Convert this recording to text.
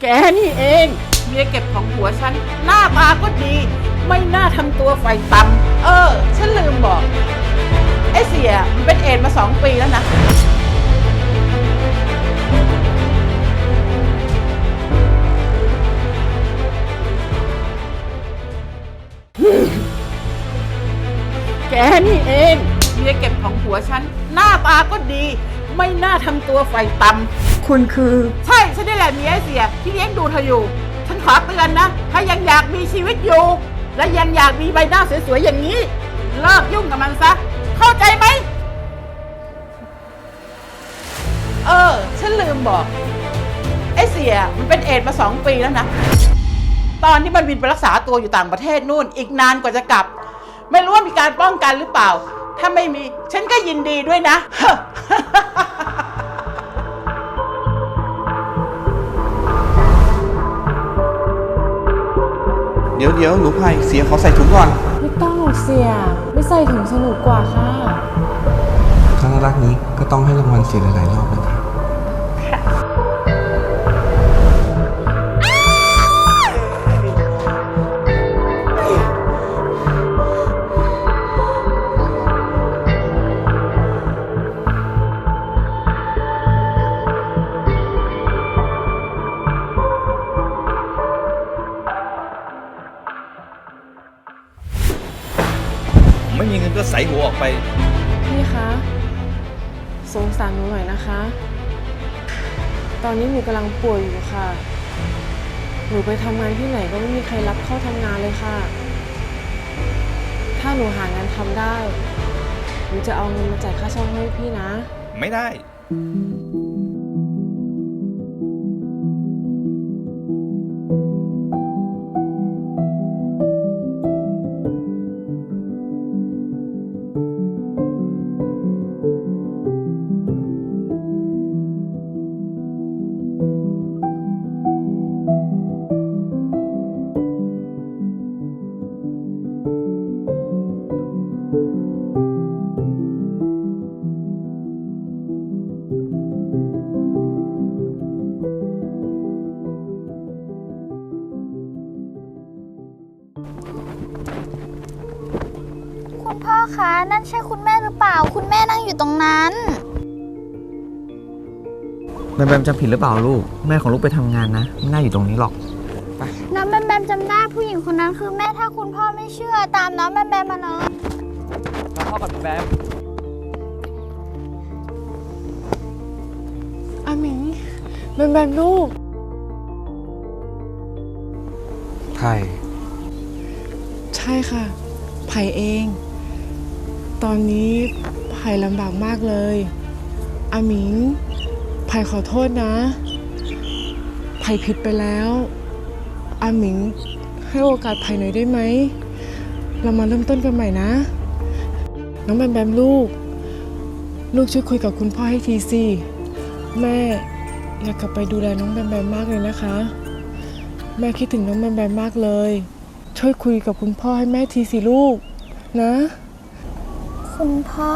แกนี่เองเมียเก็บของผัวฉัน หน้าตาก็ดี ไม่น่าทำตัวไฟต่ำเออ ฉันลืมบอก ไอ้เสียมันเป็นเอดส์มาสองปีแล้วนะ แกนี่เองเมียเก็บของผัวฉัน หน้าตาก็ดี ไม่น่าทำตัวไฟต่ำ คุณคือ ใช่ฉันนี่แหละเมียไอ้เสียที่เลี้ยงดูเธออยู่ ฉันขอเตือนนะ ถ้ายังอยากมีชีวิตอยู่ และยังอยากมีใบหน้าสวยๆอย่างนี้ เลิกยุ่งกับมันซะ เข้าใจไหม เออ ฉันลืมบอก ไอ้เสียมันเป็นเอดส์มาสองปีแล้วนะ ตอนที่มันบินไปรักษาตัวอยู่ต่างประเทศนู่น อีกนานกว่าจะกลับ ไม่รู้ว่ามีการป้องกันหรือเปล่า ถ้าไม่มี ฉันก็ยินดีด้วยนะ เดี๋ยวเดี๋ยวหนูไผ่เสียเขาใส่ถุงก่อน ไม่ต้องหรอกเสีย ไม่ใส่ถุงสนุกกว่าค่ะถ้าน่ารักนี้ก็ต้องให้รางวัลเสียหลายๆรอบนะครับ มีเงินก็ใส่หัวออกไป พี่คะ สงสารหนูหน่อยนะคะ ตอนนี้หนูกำลังป่วยอยู่ค่ะ หนูไปทำงานที่ไหนก็ไม่มีใครรับเข้าทำงานเลยค่ะ ถ้าหนูหางานทำได้ หนูจะเอาเงินมาจ่ายค่าเช่าให้พี่นะ ไม่ได้ คุณพ่อคะ นั่นใช่คุณแม่หรือเปล่า คุณแม่นั่งอยู่ตรงนั้น แบมแบมจำผิดหรือเปล่าลูก แม่ของลูกไปทำงานนะ ไม่น่าอยู่ตรงนี้หรอก น้องแบมแบมจำได้ผู้หญิงคนนั้นคือแม่ถ้าคุณพ่อไม่เชื่อตามน้องแบมแบมมาเลยพ่อกับแบมอาหมิงแบมแบมลูกไผ่ใช่ค่ะ ไผ่เอง ตอนนี้ไผ่ลำบากมากเลยอามิงไผ่ขอโทษนะไผ่ผิดไปแล้วอามิงให้โอกาสไผ่หน่อยได้ไหม เรามาเริ่มต้นกันใหม่นะ น้องแบมแบมลูก ลูกช่วยคุยกับคุณพ่อให้ทีสิ แม่อยากกลับไปดูแลน้องแบมแบมมากเลยนะคะ แม่คิดถึงน้องแบมแบมมากเลย ช่วยคุยกับคุณพ่อให้แม่ทีสิลูก นะ คุณพ่อ